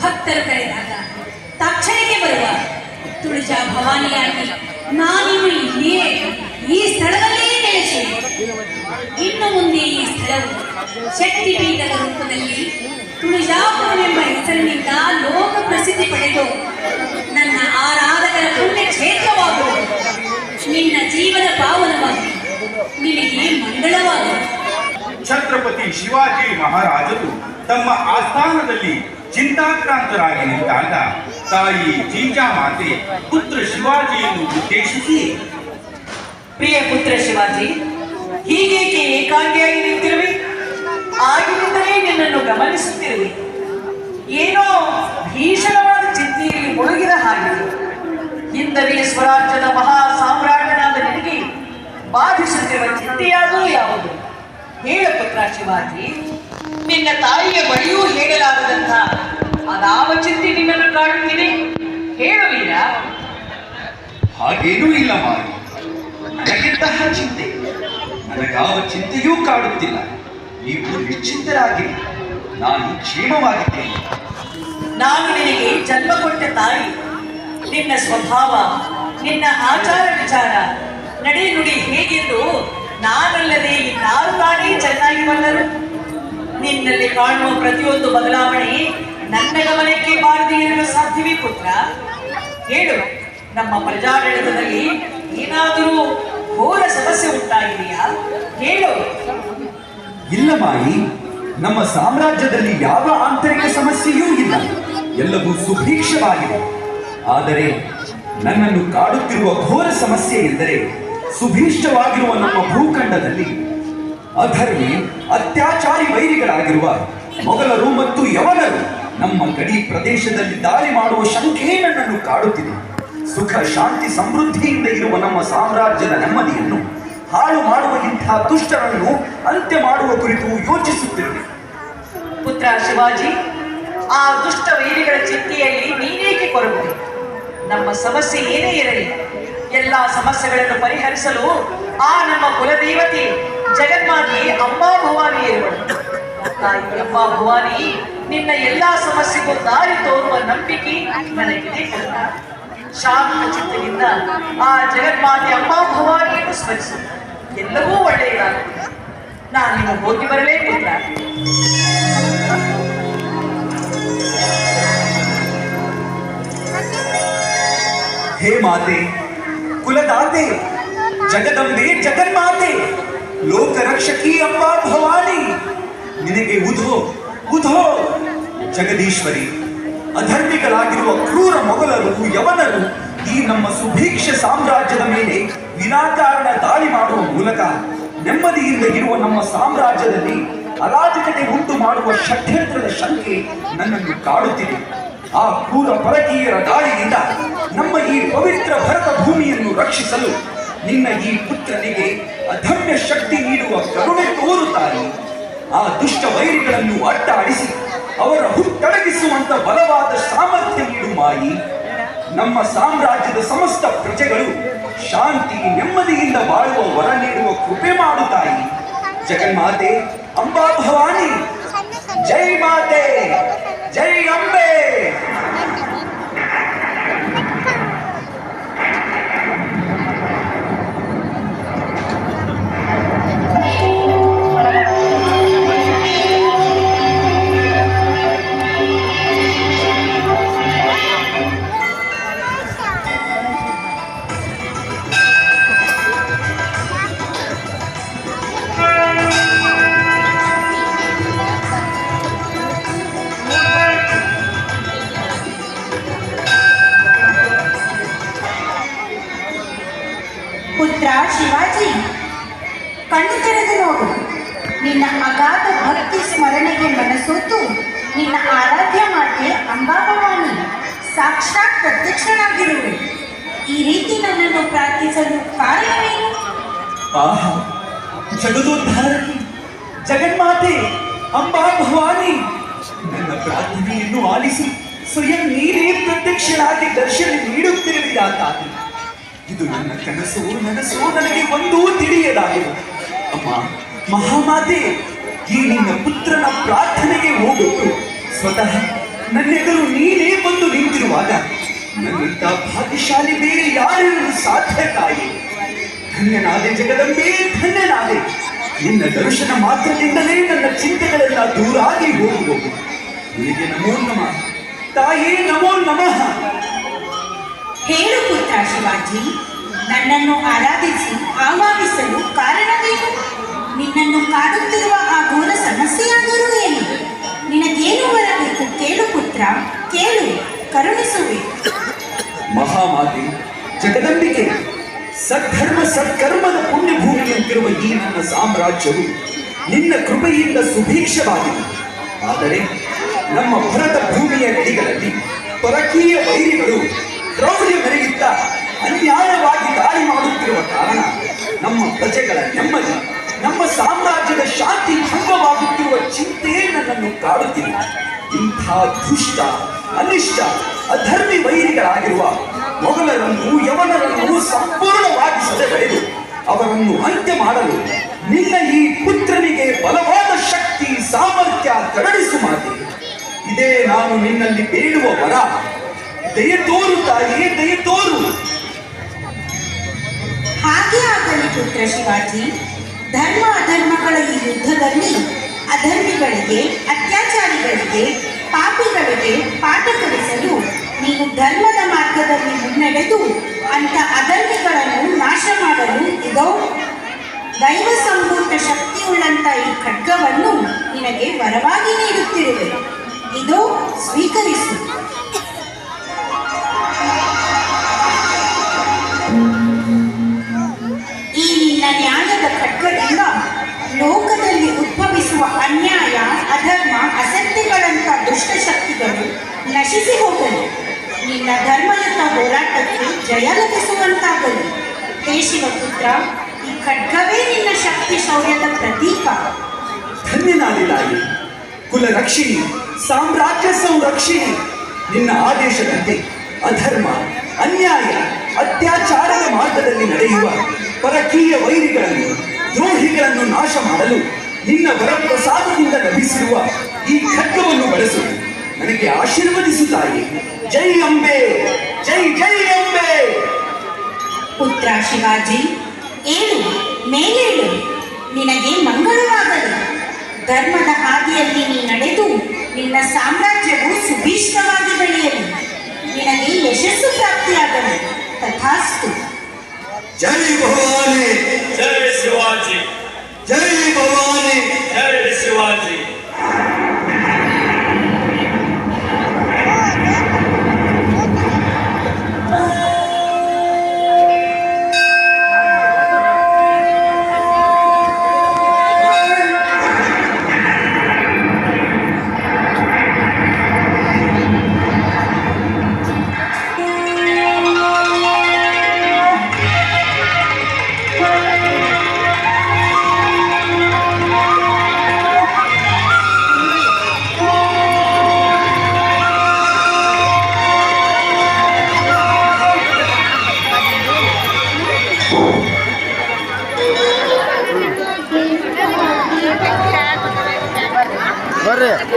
ಭಕ್ತರು ಕರೆದಾಗ ತಕ್ಷಣಕ್ಕೆ ಬರುವ ತುಳಜಾ ಭವಾನಿಯಾಗಿ ನಾನಿನ್ನು ಇಲ್ಲಿಯೇ ಈ ಸ್ಥಳದಲ್ಲೇ ನೆಲೆಸಿ. ಇನ್ನು ಮುಂದೆ ಈ ಸ್ಥಳವು ಶಕ್ತಿಪೀಠದ ರೂಪದಲ್ಲಿ ತುಳಜಾಪುರವೆಂಬ ಹೆಸರಿನಿಂದ ಲೋಕ ಪ್ರಸಿದ್ಧಿ ಪಡೆದು ನನ್ನ ಆರಾಧಕರ ಪುಣ್ಯ ಕ್ಷೇತ್ರವಾಗುವುದು ನಿನ್ನ ಜೀವನ ಪಾವನವಾಗಿ ನಿನಗೆ ಮಂಗಳವಾಗುವುದು ಛತ್ರಪತಿ ಶಿವಾಜಿ ಮಹಾರಾಜರು ತಮ್ಮ ಆಸ್ಥಾನದಲ್ಲಿ ಚಿಂತಾಕ್ರಾಂತರಾಗಿ ನಿಂತಾಗ ತಾಯಿ ಜೀಜಾಮಾತೆ ಪುತ್ರ ಶಿವಾಜಿಯನ್ನು ಉದ್ದೇಶಿಸಿ, ಪ್ರಿಯ ಪುತ್ರ ಶಿವಾಜಿ, ಹೀಗೇಕೆ ಏಕಾಂಗಿಯಾಗಿ ನಿಂತಿರುವೆ? ಆಗಿನಿಂದಲೇ ನಿನ್ನನ್ನು ಗಮನಿಸುತ್ತಿರುವೆ. ಏನೋ ಭೀಷಣವಾದ ಚಿಂತೆಯಲ್ಲಿ ಮುಳುಗಿದ ಹಾಗಿದೆ ಹಿಂದವೇ ಸ್ವರಾಜ್ಯದ ಮಹಾ ಸಾಮ್ರಾಜ್ಯನಾದ ನಿನಗೆ ಬಾಧಿಸುತ್ತಿರುವ ಚಿಂತೆಯಾದರೂ ಯಾವುದು? ಹೇಳ ಪುತ್ರ ಶಿವಾಜಿ. ನಿನ್ನ ತಾಯಿಯ ಬಳಿಯೂ ಹೇಳಲಾರದಂತ ಅದಾವ ಚಿಂತೆ ನಿನ್ನನ್ನು ಕಾಡುತ್ತಿದೆ ಹೇಳಲಿಲ್ಲ ಹಾಗೇನೂ ಇಲ್ಲ ಮಾರಿ ನನಗಿಂತಹ ಚಿಂತೆ. ನನಗಾವ ಚಿಂತೆಯೂ ಕಾಡುತ್ತಿಲ್ಲ. ನೀವು ನಿಶ್ಚಿಂತರಾಗಿ ನಾನು ಕ್ಷೇಮವಾಗಿದ್ದೇನೆ. ನಾನು ನಿನಗೆ ಜನ್ಮ ಕೊಟ್ಟ ತಾಯಿ. ನಿನ್ನ ಸ್ವಭಾವ ನಿನ್ನ ಆಚಾರ ವಿಚಾರ. ನಡೆ ನುಡಿ ಹೇಗೆಂದು ನಾನಲ್ಲದೆ ಇನ್ನ ನಿನ್ನಲ್ಲಿ ಕಾಣುವ ಪ್ರತಿಯೊಂದು ಬದಲಾವಣೆ ನನ್ನ ಗಮನಕ್ಕೆ ಬಾರದೆ ಇರಲು ಸಾಧ್ಯವೇ ಪುತ್ರ? ಹೇಳು ನಮ್ಮ ಪ್ರಜಾಡಳಿತದಲ್ಲಿ ಏನಾದರೂ ಘೋರ ಸಮಸ್ಯೆ ಉಂಟಾಗಿದೆಯಾ? ಹೇಳು ಇಲ್ಲ ಮಾಯಿ. ನಮ್ಮ ಸಾಮ್ರಾಜ್ಯದಲ್ಲಿ ಯಾವ ಆಂತರಿಕ ಸಮಸ್ಯೆಯೂ ಇಲ್ಲ. ಎಲ್ಲವೂ ಸುಭೀಕ್ಷವಾಗಿದೆ. ಆದರೆ ನನ್ನನ್ನು ಕಾಡುತ್ತಿರುವ ಘೋರ ಸಮಸ್ಯೆ ಎಂದರೆ ಸುಭೀಷ್ಟವಾಗಿರುವ ನಮ್ಮ ಭೂಖಂಡದಲ್ಲಿ ಅಧರ್ಮಿ, ಅತ್ಯಾಚಾರಿ ವೈರಿಗಳಾಗಿರುವ ಮೊಘಲರು ಮತ್ತು ಯವನರು ನಮ್ಮ ಗಡಿ ಪ್ರದೇಶದಲ್ಲಿ ದಾಳಿ ಮಾಡುವ ಶಂಕೆ ನನ್ನನ್ನು ಕಾಡುತ್ತಿದೆ. ಸುಖ, ಶಾಂತಿ, ಸಮೃದ್ಧಿಯಿಂದ ಇರುವ ನಮ್ಮ ಸಾಮ್ರಾಜ್ಯದ ನೆಮ್ಮದಿಯನ್ನು, ಹಾಳು ಮಾಡುವ ಇಂತಹ ದುಷ್ಟರನ್ನು ಅಂತ್ಯ ಮಾಡುವ ಕುರಿತು ಯೋಚಿಸುತ್ತಿರುವೆ. ಪುತ್ರ ಶಿವಾಜಿ, ಆ ದುಷ್ಟ ವೈರಿಗಳ ಚಿಂತೆಯಲ್ಲಿ ನೀನೇಕೆ ಕೊರಬಹುದು ನಮ್ಮ ಸಮಸ್ಯೆ ಏನೇ ಇರಲಿ, ಎಲ್ಲಾ ಸಮಸ್ಯೆಗಳನ್ನು ಪರಿಹರಿಸಲು ಆ ನಮ್ಮ ಕುಲದೇವತೆ ಜಗನ್ಮಾತೆ ಅಮ್ಮ ಭವಾನಿ ತಾಯಿ, ಅಮ್ಮಾ ಭವಾನಿ, ನಿನ್ನ ಎಲ್ಲಾ ಸಮಸ್ಯೆಗೂ ದಾರಿ ತೋರುವ ನಂಬಿಕೆ ನನಗಿದೆ ಶಾಂತ ಚಿತ್ತದಿಂದ ಆ ಜಗನ್ಮಾತೆ ಅಮ್ಮ ಭವಾನಿಯನ್ನು ಸ್ಮರಿಸು. ಎಲ್ಲವೂ ಒಳ್ಳೆಯದಾಗುತ್ತದೆ ನಾನಿನ್ನು ಹೋಗಿ ಬರಲೇ ಪುತ್ರ. ಹೇ ಮಾತೆ, ಕುಲದಾತೆ, ಜಗದಂಬೆ ಜಗನ್ಮಾತೆ. ಲೋಕರಕ್ಷಕಿ ಅಮ್ಮ ಭವಾನಿ. ನಿನಗೆ ಉಧೋ ಉಧೋ. ಜಗದೀಶ್ವರಿ, ಅಧರ್ಮಿಗಳಾಗಿರುವ ಕ್ರೂರ ಮೊಘಲರು, ಯವನರು, ಈ ನಮ್ಮ ಸುಭೀಕ್ಷ ಸಾಮ್ರಾಜ್ಯದ ಮೇಲೆ ವಿನಾಕಾರಣ ದಾಳಿ ಮಾಡುವ ಮೂಲಕ ನೆಮ್ಮದಿಯಿಂದ ಇರುವ ನಮ್ಮ ಸಾಮ್ರಾಜ್ಯದಲ್ಲಿ ಅರಾಜಕತೆ ಉಂಟು ಮಾಡುವ ಷಡ್ಯಂತ್ರದ ಶಂಕೆ ನನ್ನನ್ನು ಕಾಡುತ್ತಿದೆ. ಆ ಕ್ರೂರ ಪರಕೀಯರ ದಾಳಿಯಿಂದ ನಮ್ಮ ಈ ಪವಿತ್ರ ಭರತ ಭೂಮಿಯನ್ನು ರಕ್ಷಿಸಲು ನಿನ್ನ ಈ ಪುತ್ರನಿಗೆ ಅಧಮ್ಯ ಶಕ್ತಿ ನೀಡುವ ಕರುಣೆ ತೋರುತ್ತಾನೆ. ಆ ದುಷ್ಟ ವೈರಿಗಳನ್ನು ಅಡ್ಡಾಡಿಸಿ ಅವರ ಹುಟ್ಟಡಗಿಸುವಂತ ಬಲವಾದ ಸಾಮರ್ಥ್ಯ ನೀಡು ಮಾಯಿ. ನಮ್ಮ ಸಾಮ್ರಾಜ್ಯದ ಸಮಸ್ತ ಪ್ರಜೆಗಳು ಶಾಂತಿ, ನೆಮ್ಮದಿಯಿಂದ ಬಾಳುವ ವರ ನೀಡುವ ಕೃಪೆ ಮಾಡುತ್ತಾಯಿ ತಾಯಿ. ಜಗನ್ಮಾತೆ, ಅಂಬಾ ಭವಾನಿ. ಪುತ್ರ ಶಿವಾಜಿ ಕಣ್ಣು ತೆರೆದು ನೋಡು. ನಿನ್ನ ಅಗಾಧ ಭಕ್ತಿ ಸ್ಮರಣೆಗೆ ಮನಸೋತು, ನಿನ್ನ ಆರಾಧ್ಯ ಮಾತೆ ಅಂಬಾಭವಾನಿ ಸಾಕ್ಷಾತ್ ಪ್ರತ್ಯಕ್ಷನಾಗಿರುವೆ. ಈ ರೀತಿ ನನ್ನನ್ನು ಪ್ರಾರ್ಥಿಸಲು ಕಾರಣವೇನು? ಆಹಾ ಜಗನ್ಮಾತೆ ಅಂಬಾ ಭವಾನಿ ನನ್ನ ಪ್ರಾರ್ಥನೆಯನ್ನು ಆಲಿಸಿ ಸ್ವಯಂ ನೀರೇ ಪ್ರತ್ಯಕ್ಷರಾಗಿ ದರ್ಶನ ನೀಡುತ್ತಿರುವಿರಾ ತಾಯಿ ಇದು ನನ್ನ ಕನಸು, ನನಸು, ನನಗೆ ಒಂದೂ ತಿಳಿಯದಾಗಿದೆ ಅಮ್ಮ, ಮಹಾಮಾತೆ, ಈ ನಿನ್ನ ಪುತ್ರನ ಪ್ರಾರ್ಥನೆಗೆ ಹೋಗುವುದು ಸ್ವತಃ ನನ್ನೆದುರು ನೀನೇ ಬಂದು ನಿಂತಿರುವಾಗ ನನ್ನಂತ ಭಾಗ್ಯಶಾಲಿ ಬೇರೆ ಯಾರನ್ನು ಸಾಧ್ಯ ತಾಯಿ ಧನ್ಯನಾದೆ ಜಗದಂಬೆ, ಧನ್ಯನಾದೆ. ನಿನ್ನ ದರ್ಶನ ಮಾತ್ರದಿಂದಲೇ ನನ್ನ ಚಿಂತೆಗಳೆಲ್ಲ ದೂರಾಗಿ ಹೋಗುವವು ನಿನಗೆ ನಮೋ ನಮಃ. ತಾಯೇ ನಮೋ ನಮಃ. ಹೇಳು ಪುತ್ರ ಶಿವಾಜಿ ನನ್ನನ್ನು ಆರಾಧಿಸಿ ಆಹ್ವಾನಿಸಲು ಕಾರಣವೇನು? ನಿನ್ನನ್ನು ಕಾಡುತ್ತಿರುವ ಆ ಘೋರ ಸಮಸ್ಯೆಯಾದರೂ ಏನು? ನಿನಗೇನು ಬರಬೇಕು? ಕೇಳು ಪುತ್ರ, ಕೇಳು, ಕರುಣಿಸುವೆ. ಮಹಾಮಾತೆ ಜಗದಂಬಿಕೆ, ಸದ್ಧರ್ಮ ಸತ್ಕರ್ಮದ ಪುಣ್ಯಭೂಮಿಯಂತಿರುವ ಈ ನನ್ನ ಸಾಮ್ರಾಜ್ಯವು ನಿನ್ನ ಕೃಪೆಯಿಂದ ಸುಭೀಕ್ಷವಾಗಿದೆ. ಆದರೆ ನಮ್ಮ ಭರತ ಭೂಮಿಯ ಗಡಿಗಳಲ್ಲಿ ಪರಕೀಯ ವೈರಿಗಳು ಕ್ರೌರ್ಯ ಮೆರೆಯುತ್ತಾ ಅನ್ಯಾಯವಾಗಿ ದಾಳಿ ಮಾಡುತ್ತಿರುವ ಕಾರಣ ನಮ್ಮ ಪ್ರಜೆಗಳ ನೆಮ್ಮದಿ, ನಮ್ಮ ಸಾಮ್ರಾಜ್ಯದ ಶಾಂತಿ ಭಂಗವಾಗುತ್ತಿರುವ ಚಿಂತೆಯೇ ನನ್ನನ್ನು ಕಾಡುತ್ತಿಲ್ಲ ಇಂಥ ದುಷ್ಟ, ಅನಿಷ್ಟ, ಅಧರ್ಮಿ ವೈರಿಗಳಾಗಿರುವ ಮೊಘಲರನ್ನು, ಯವನರನ್ನು ಸಂಪೂರ್ಣವಾಗಿ ಬರೆದು ಅವರನ್ನು ಅಂತ್ಯ ಮಾಡಲು ನಿನ್ನ ಈ ಪುತ್ರನಿಗೆ ಬಲವಾದ ಶಕ್ತಿ, ಸಾಮರ್ಥ್ಯ ಕರಡಿಸು ಮಾಡಿ ಇದೇ ನಾನು ನಿನ್ನಲ್ಲಿ ಬೇಡುವ ವರ. ದಯ ತೋರು ತಾಯಿಯೇ ದಯ ತೋರು. ಹಾಗೆ ಆಗಲಿ ಪುತ್ರ ಶಿವಾಜಿ. ಧರ್ಮ ಅಧರ್ಮಗಳ ಈ ಯುದ್ಧದಲ್ಲಿ ಅಧರ್ಮಿಗಳಿಗೆ, ಅತ್ಯಾಚಾರಿಗಳಿಗೆ, ಪಾಪಿಗಳಿಗೆ ಪಾಠ ಕಲಿಸಲು ನೀನು ಧರ್ಮದ ಮಾರ್ಗದಲ್ಲಿ ಮುನ್ನಡೆದು ಅಂತ ಅಧರ್ಮಿಗಳನ್ನು ನಾಶ ಮಾಡಲು ಇದೋ ದೈವ ಸಂಭೂತ ಶಕ್ತಿಯುಳ್ಳಂತ ಈ ಖಡ್ಗವನ್ನು ನಿನಗೆ ವರವಾಗಿ ನೀಡುತ್ತಿರುವೆ. ಇದು ಸ್ವೀಕರಿಸು. ನ್ಯಾಯದ ಖಡ್ಗದಿಂದ ಲೋಕದಲ್ಲಿ ಉದ್ಭವಿಸುವ ಅನ್ಯಾಯ, ಅಧರ್ಮ ಅಸತ್ಯಗಳಂತ ದುಷ್ಟಶಕ್ತಿಗಳು ನಶಿಸಿ ಹೋಗಲಿ ನಿನ್ನ ಧರ್ಮಯುತ ಹೋರಾಟಕ್ಕೆ ಜಯ ಲಭಿಸುವಂತಾಗಲಿ. ಹೇ ಶಿವಪುತ್ರ, ಈ ಖಡ್ಗವೇ ನಿನ್ನ ಶಕ್ತಿ ಶೌರ್ಯದ ಪ್ರತೀಕ. ಧನ್ಯನಾಗಿದ್ದಾಗಿ ತಾಯಿ ಕುಲ ರಕ್ಷಿಣಿ ಸಾಮ್ರಾಜ್ಯ ಸಂರಕ್ಷಿಣಿ. ನಿನ್ನ ಆದೇಶದಂತೆ ಅಧರ್ಮ, ಅನ್ಯಾಯ, ಅತ್ಯಾಚಾರದ ಮಾರ್ಗದಲ್ಲಿ ನಡೆಯುವ ಪರಕೀಯ ವೈರಿಗಳನ್ನು, ದ್ರೋಹಿಗಳನ್ನು ನಾಶ ಮಾಡಲು ನಿನ್ನ ವರಪ್ರಸಾದದಿಂದ ಲಭಿಸಿರುವ ಈ ಖಡ್ಗವನ್ನು ಬಳಸು. ನನಗೆ ಆಶೀರ್ವದಿಸುತ್ತಾಯಿ ಜೈ ಅಂಬೆ, ಜೈ ಜೈ ಅಂಬೆ. ಪುತ್ರ ಶಿವಾಜಿ, ಏನು, ಮೇಲೇಳು? ನಿನಗೆ ಮಂಗಳವಾಗಲಿ. ಧರ್ಮದ ಹಾದಿಯಲ್ಲಿ ನೀ ನಡೆದು ನಿನ್ನ ಸಾಮ್ರಾಜ್ಯವು ಸುಭೀಷ್ಟವಾಗಿ ಬೆಳೆಯಲಿ. ನಿನಗೆ ಯಶಸ್ಸು ಪ್ರಾಪ್ತಿಯಾಗಲಿ. ತಥಾಸ್ತು. ಜೈ ಭವಾನಿ ಜೈ ಶಿವಾಜಿ ಜೈ ಭವಾನಿ ಜೈ ಶಿವಾಜಿ Gracias.